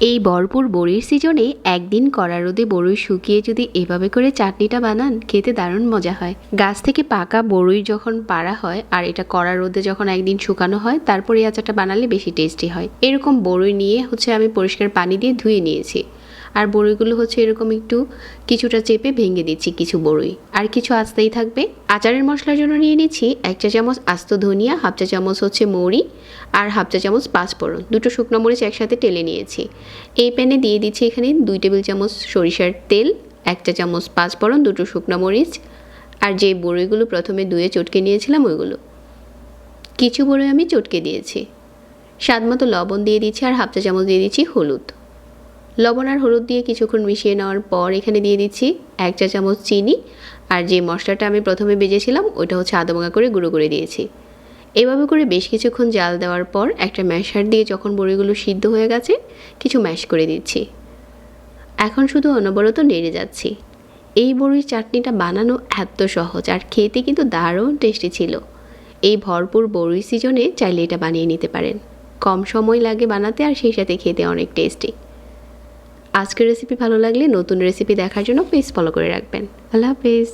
এই বরপুর বড়ির সিজনে একদিন কড়া রোদে বড়ই শুকিয়ে যদি এভাবে করে চাটনিটা বানান, খেতে দারুণ মজা হয়। গাছ থেকে পাকা বড়ই যখন পাড়া হয় আর এটা কড়া রোদে যখন একদিন শুকানো হয়, তারপরে আচারটা বানালে বেশি টেস্টি হয়। এরকম বড়ই নিয়ে হচ্ছে আমি পরিষ্কার পানি দিয়ে ধুয়ে নিয়েছি। আর বড়ইগুলো হচ্ছে এরকম একটু কিছুটা চেপে ভেঙে দিচ্ছি কিছু বড়ই। আর কিছু আস্তেই থাকবে। আচারের মশলার জন্য নিয়ে নিচ্ছি এক চা চামচ আস্ত ধনিয়া, হাফ চা চামচ হচ্ছে মৌরি আর হাফ চা চামচ পাঁচফোড়ন। দুটো শুকনো মরিচ একসাথে টেলে নিয়েছি। এই প্যানে দিয়ে দিচ্ছি এখানে দুই টেবিল চামচ সরিষার তেল, এক চা চামচ পাঁচফোড়ন, দুটো শুকনো মরিচ আর যে বড়িগুলো প্রথমে ধুয়ে চটকে নিয়েছিলাম ওইগুলো। কিছু বড়ি আমি চটকে দিয়েছি। স্বাদ মতো লবণ দিয়ে দিচ্ছি আর হাফ চা চামচ দিয়ে দিচ্ছি হলুদ। লবণ আর হলুদ দিয়ে কিছুক্ষণ মিশিয়ে নেওয়ার পর এখানে দিয়ে দিচ্ছি এক চা চামচ চিনি। আর যে মশলাটা আমি প্রথমে বেজেছিলাম, ওইটা হচ্ছে আদা ভাঙা করে গুঁড়ো করে দিয়েছি। এভাবে করে বেশ কিছুক্ষণ জাল দেওয়ার পর একটা ম্যাশার দিয়ে যখন বড়িগুলো সিদ্ধ হয়ে গেছে, কিছু ম্যাশ করে দিচ্ছি। এখন শুধু অনবরত নেড়ে যাচ্ছি। এই বড়ির চাটনিটা বানানো এত সহজ, আর খেতে কিন্তু দারুণ টেস্টি ছিল। এই ভরপুর বড়ির সিজনে চাইলে এটা বানিয়ে নিতে পারেন। কম সময় লাগে বানাতে, আর সেই সাথে খেতে অনেক টেস্টি আজকের রেসিপি ভালো লাগলে নতুন রেসিপি দেখার জন্য প্লিজ ফলো করে রাখবেন। আল্লাহ হাফেজ।